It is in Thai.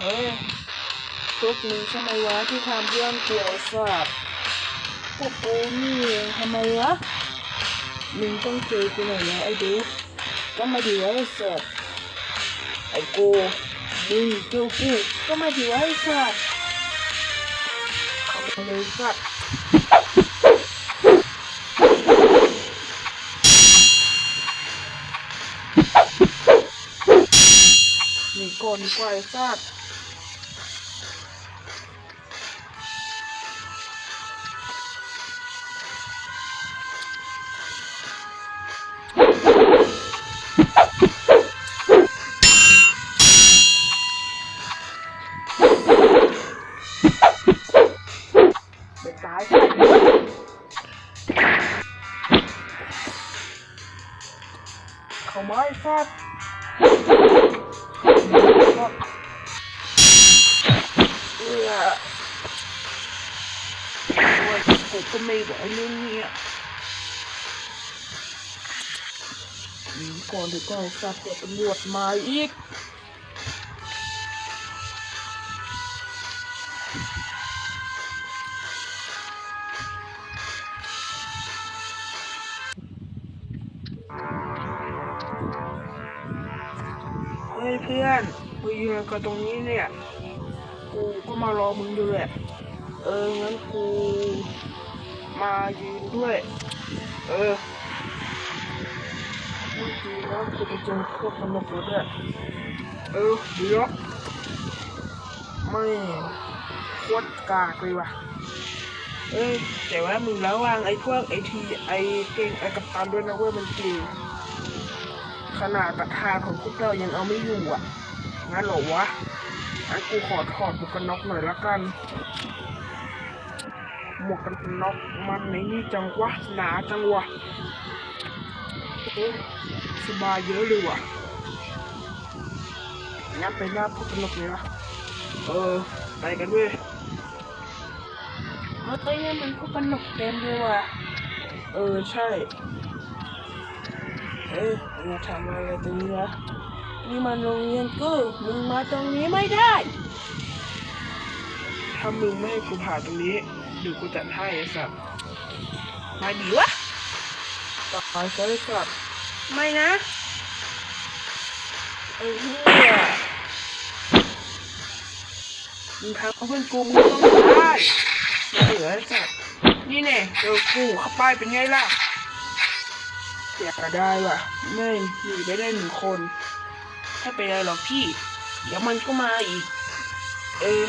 เฮ้ยพวกมึงใช่ไหมวะที่ทำเรื่องเกี่ยวกับพวกกูนี่เองทำไมวะ มึงต้องเจอกูหน่อยแล้วไอ้เด็กก็มาดีไอ้สัตว์ไอ้กูมึงเจอกูก็มาดีไอ้สัตว์เข้าเลยสัตว์หนีก่อนกว่าไอ้สัตว์ ตายเขาไม้ฟาดเออโอ้ยกูก็ไม่ไหวแล้วเนี่ยนีก่อนดีกว่าไอ้สัดแยวตำรวจมาอีก ฮ้ยเพื่อนกูยืนกันตรงนี้เนี่ย กูก็มารอมึงอยู่แหละ เอองั้นกูมายืนด้วย เออเมื่อกี้แล้วกูไปเจอพวกตำรวจด้วยเออเดี๋ยวไม่โคตรกากเลยว่ะ เอ้ยแต่ว่ามึงระวังไอ้พวกไอทีไอเก่งไอกัปตันด้วยนะเว้ยมันเก่ง ขนาดประธานของพวกเรายังเอาไม่อยู่อะ งั้นเหรอวะงั้นกูขอถอดหมวกกันน็อกหน่อยละกัน หมวกกันน็อกมันในนี่จังวะ หนาจังวะโอ้สบายเยอะเลยว่ะ งั้นไปหน้าพวกกันน็อกเลยนะเออ ไปกันด้วยเฮ้ยนี่มันพวกกันน็อกเต็มเลยว่ะ เออใช่ เอ้ยมาทำอะไรตรงนี้วะนี่มันโรงเรียนกูมึงมาตรงนี้ไม่ได้ ถ้ามึงไม่ให้กูผ่านตรงนี้เดี๋ยวกูจัดให้ไอ้สัตว์มาดีวะตายซะไอ้สัตว์ไม่นะไอ้เหี้ยมึงทำเอาเพื่อนกูมึงต้องตายเหลือไอ้สัตว์นี่แน่เจอกูเข้าไปเป็นไงล่ะ เสียได้ว่ะแม่งหนีไปได้หนึ่งคนถ้าเป็นไรหรอกพี่ เดี๋ยวมันก็มาอีก เออ